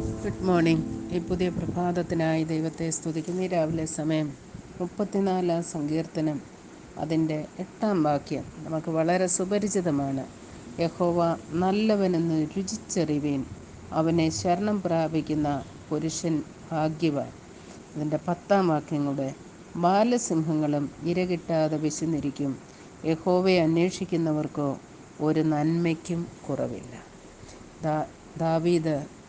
Morning ഈ പുതിയ പ്രഭാതത്തിനായി ദൈവത്തെ സ്തുതിക്കുന്ന. രാവിലെ സമയം മുപ്പത്തിനാലാം സങ്കീർത്തനം അതിന്റെ എട്ടാം വാക്യം നമുക്ക് വളരെ സുപരിചിതമാണ്. യഹോവ നല്ലവനെന്ന് രുചിച്ചറിവീൻ അവനെ ശരണം പ്രാപിക്കുന്ന പുരുഷൻ ഭാഗ്യവാൻ. അതിന്റെ പത്താം വാക്യം കൂടെ ബാലസിംഹങ്ങളും ഇരകിട്ടാതെ വിശന്നിരിക്കും. യഹോവയെ അന്വേഷിക്കുന്നവർക്കോ ഒരു നന്മയ്ക്കും കുറവില്ല. ദാവീദ്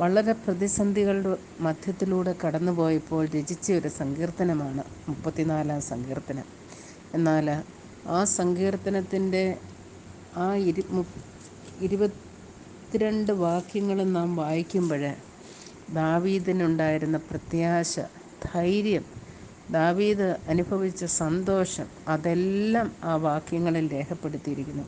വളരെ പ്രതിസന്ധികളുടെ മധ്യത്തിലൂടെ കടന്നുപോയപ്പോൾ രചിച്ച ഒരു സങ്കീർത്തനമാണ് മുപ്പത്തിനാലാം സങ്കീർത്തനം. എന്നാൽ ആ സങ്കീർത്തനത്തിന്റെ ആ ഇരു ഇരുപത്തിരണ്ട് വാക്യങ്ങളും നാം വായിക്കുമ്പോൾ ദാവീദിനുണ്ടായിരുന്ന പ്രത്യാശ ധൈര്യം ദാവീദ് അനുഭവിച്ച സന്തോഷം അതെല്ലാം ആ വാക്യങ്ങളിൽ രേഖപ്പെടുത്തിയിരിക്കുന്നു.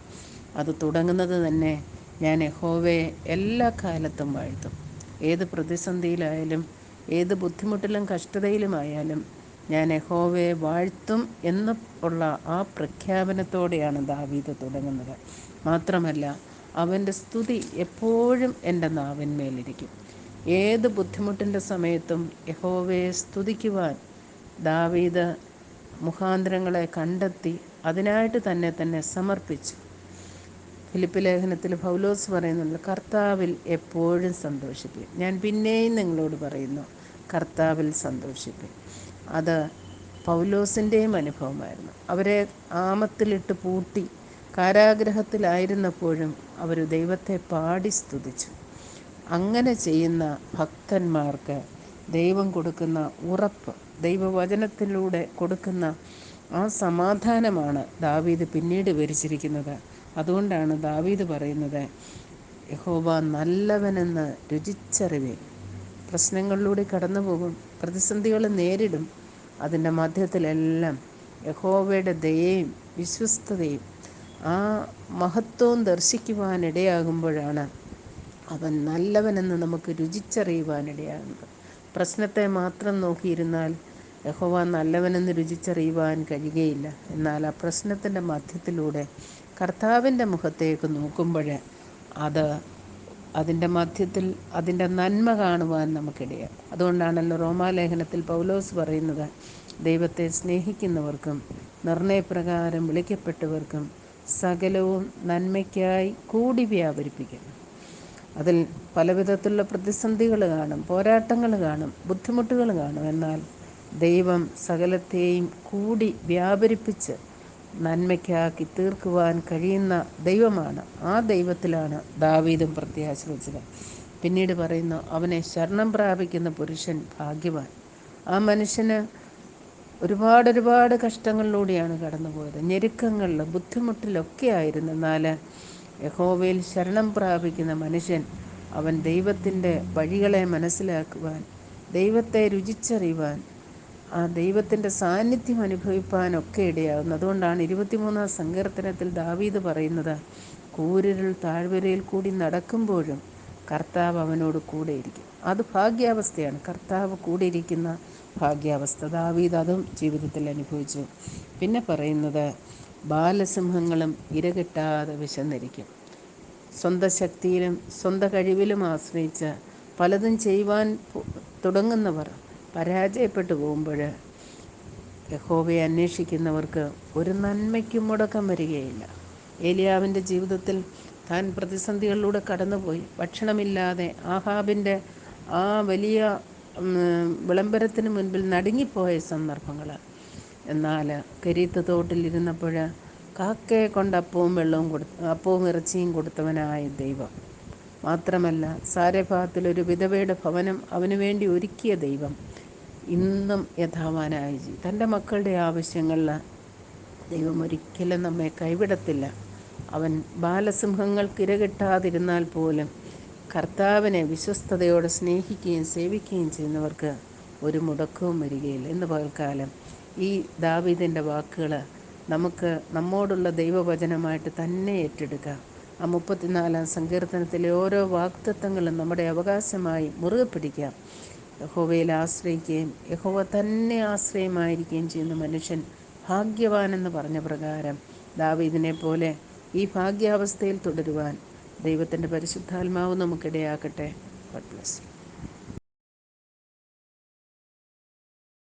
അത് തുടങ്ങുന്നത് തന്നെ ഞാൻ യഹോവയെ എല്ലാ കാലത്തും വാഴ്ത്തും. ഏത് പ്രതിസന്ധിയിലായാലും ഏത് ബുദ്ധിമുട്ടിലും കഷ്ടതയിലുമായാലും ഞാൻ യഹോവയെ വാഴ്ത്തും എന്ന് ഉള്ള ആ പ്രഖ്യാപനത്തോടെയാണ് ദാവീത് തുടങ്ങുന്നത്. മാത്രമല്ല അവന്റെ സ്തുതി എപ്പോഴും എന്റെ നാവിന്മേലിരിക്കും. ഏത് ബുദ്ധിമുട്ടിന്റെ സമയത്തും യഹോവയെ സ്തുതിക്കുവാൻ ദാവീദ് മുഖാന്തരങ്ങളെ കണ്ടെത്തി അതിനായിട്ട് തന്നെ തന്നെ സമർപ്പിച്ചു. ഫിലിപ്പ് ലേഖനത്തിൽ പൗലോസ് പറയുന്നുണ്ട് കർത്താവിൽ എപ്പോഴും സന്തോഷിപ്പിൻ. ഞാൻ പിന്നെയും നിങ്ങളോട് പറയുന്നു കർത്താവിൽ സന്തോഷിപ്പിൻ. അത് പൗലോസിന്റെയും അനുഭവമായിരുന്നു. അവരെ ആമത്തിലിട്ട് പൂട്ടി കാരാഗ്രഹത്തിലായിരുന്നപ്പോഴും അവർ ദൈവത്തെ പാടി സ്തുതിച്ചു. അങ്ങനെ ചെയ്യുന്ന ഭക്തന്മാർക്ക് ദൈവം കൊടുക്കുന്ന ഉറപ്പ് ദൈവവചനത്തിലൂടെ കൊടുക്കുന്ന ആ സമാധാനമാണ് ദാവീദ് പിന്നീട് വിവരിച്ചിരിക്കുന്നത്. അതുകൊണ്ടാണ് ദാവീദ് പറയുന്നത് യഹോബ നല്ലവനെന്ന് രുചിച്ചറിവേ പ്രശ്നങ്ങളിലൂടെ കടന്നു പോകും പ്രതിസന്ധികൾ നേരിടും അതിന്റെ മധ്യത്തിലെല്ലാം യഹോവയുടെ ദയയും വിശ്വസ്തതയും ആ മഹത്വവും ദർശിക്കുവാനിടയാകുമ്പോഴാണ് അവൻ നല്ലവനെന്ന് നമുക്ക് രുചിച്ചറിയുവാനിടയാകുന്നത്. പ്രശ്നത്തെ മാത്രം നോക്കിയിരുന്നാൽ യഹോവ നല്ലവനെന്ന് രുചിച്ചറിയുവാൻ കഴിയുകയില്ല. എന്നാൽ ആ പ്രശ്നത്തിന്റെ മധ്യത്തിലൂടെ കർത്താവിന്റെ മുഖത്തേക്ക് നോക്കുമ്പോൾ അത് അതിന്റെ മധ്യത്തിൽ അതിന്റെ നന്മ കാണുവാൻ നമുക്കിടയാണ് അതുകൊണ്ടാണല്ലോ റോമാലേഖനത്തിൽ പൗലോസ് പറയുന്നത് ദൈവത്തെ സ്നേഹിക്കുന്നവർക്കും നിർണയപ്രകാരം വിളിക്കപ്പെട്ടവർക്കും സകലവും നന്മയ്ക്കായി കൂടി വ്യാപരിപ്പിക്കുന്നു. അതിൽ പലവിധത്തിലുള്ള പ്രതിസന്ധികൾ കാണും പോരാട്ടങ്ങൾ കാണും ബുദ്ധിമുട്ടുകൾ കാണും. എന്നാൽ ദൈവം സകലത്തെയും കൂടി വ്യാപരിപ്പിച്ച് നന്മയ്ക്കാക്കി തീർക്കുവാൻ കഴിയുന്ന ദൈവമാണ്. ആ ദൈവത്തിലാണ് ദാവീദും പ്രത്യാശ വെച്ചത് പിന്നീട് പറയുന്നു അവനെ ശരണം പ്രാപിക്കുന്ന പുരുഷൻ ഭാഗ്യവാൻ. ആ മനുഷ്യന് ഒരുപാട് ഒരുപാട് കഷ്ടങ്ങളിലൂടെയാണ് കടന്നുപോയത്. ഞെരുക്കങ്ങളിൽ ബുദ്ധിമുട്ടിലൊക്കെ ആയിരുന്നു എന്നാൽ യഹോവയിൽ ശരണം പ്രാപിക്കുന്ന മനുഷ്യൻ അവൻ ദൈവത്തിന്റെ വഴികളെ മനസ്സിലാക്കുവാൻ ദൈവത്തെ രുചിച്ചറിയുവാൻ ആ ദൈവത്തിന്റെ സാന്നിധ്യം അനുഭവിപ്പാനൊക്കെ ഇടയാകുന്നു. അതുകൊണ്ടാണ് ഇരുപത്തിമൂന്നാം സങ്കീർത്തനത്തിൽ ദാവീദ് പറയുന്നത് കൂരിരുൾ താഴ്വരയിൽ കൂടി നടക്കുമ്പോഴും കർത്താവ് അവനോട് കൂടെയിരിക്കും അത് ഭാഗ്യാവസ്ഥയാണ്. കർത്താവ് കൂടെ ഇരിക്കുന്ന ഭാഗ്യാവസ്ഥ. ദാവീദ് അതും ജീവിതത്തിൽ അനുഭവിച്ചു. പിന്നെ പറയുന്നത് ബാലസിംഹങ്ങളും ഇരകെട്ടാതെ വിശന്നിരിക്കും. സ്വന്തം ശക്തിയിലും സ്വന്തം കഴിവിലും ആശ്രയിച്ച് പലതും ചെയ്യുവാൻ തുടങ്ങുന്നവർ പരാജയപ്പെട്ടു പോകുമ്പോൾ യഹോവയെ അന്വേഷിക്കുന്നവർക്ക് ഒരു നന്മയ്ക്കും മുടക്കം വരികയില്ല. ഏലിയാവിന്റെ ജീവിതത്തിൽ താൻ പ്രതിസന്ധികളിലൂടെ കടന്നുപോയി. ഭക്ഷണമില്ലാതെ ആഹാബിന്റെ ആ വലിയ വിളംബരത്തിന് മുൻപിൽ നടുങ്ങിപ്പോയ സന്ദർഭങ്ങൾ. എന്നാൽ കരീത്ത് തോട്ടിലിരുന്നപ്പോൾ കാക്കയെ കൊണ്ട് അപ്പവും വെള്ളവും കൊടു അപ്പവും ഇറച്ചിയും കൊടുത്തവനായ ദൈവം. മാത്രമല്ല സാരഭാഗത്തിൽ ഒരു വിധവയുടെ ഭവനം അവന് വേണ്ടി ഒരുക്കിയ ദൈവം ഇന്നും യഥാവാനായ ജി തന്റെ മക്കളുടെ ആവശ്യങ്ങളിൽ ദൈവം ഒരിക്കലും നമ്മെ കൈവിടത്തില്ല. അവൻ ബാലസിംഹങ്ങൾക്ക് ഇരകിട്ടാതിരുന്നാൽ പോലും കർത്താവിനെ വിശ്വസ്തയോടെ സ്നേഹിക്കുകയും സേവിക്കുകയും ചെയ്യുന്നവർക്ക് ഒരു മുടക്കവും വരികയില്ല. ഇന്ന് പകൽക്കാലം ഈ ദാവീദിന്റെ വാക്കുകൾ നമുക്ക് നമ്മോടുള്ള ദൈവവചനമായിട്ട് തന്നെ ഏറ്റെടുക്കാം. ആ മുപ്പത്തിനാലാം സങ്കീർത്തനത്തിലെ ഓരോ വാക്തത്വങ്ങളും നമ്മുടെ അവകാശമായി മുറുകെ പിടിക്കാം. യഹോവയിൽ ആശ്രയിക്കുകയും യഹോവ തന്നെ ആശ്രയമായിരിക്കുകയും ചെയ്യുന്ന മനുഷ്യൻ ഭാഗ്യവാനെന്ന് പറഞ്ഞ പ്രകാരം ദാവീദിനെ പോലെ ഈ ഭാഗ്യാവസ്ഥയിൽ തുടരുവാൻ ദൈവത്തിന്റെ പരിശുദ്ധാത്മാവ് നമുക്കിടയാക്കട്ടെ ഗോഡ് ബ്ലസ്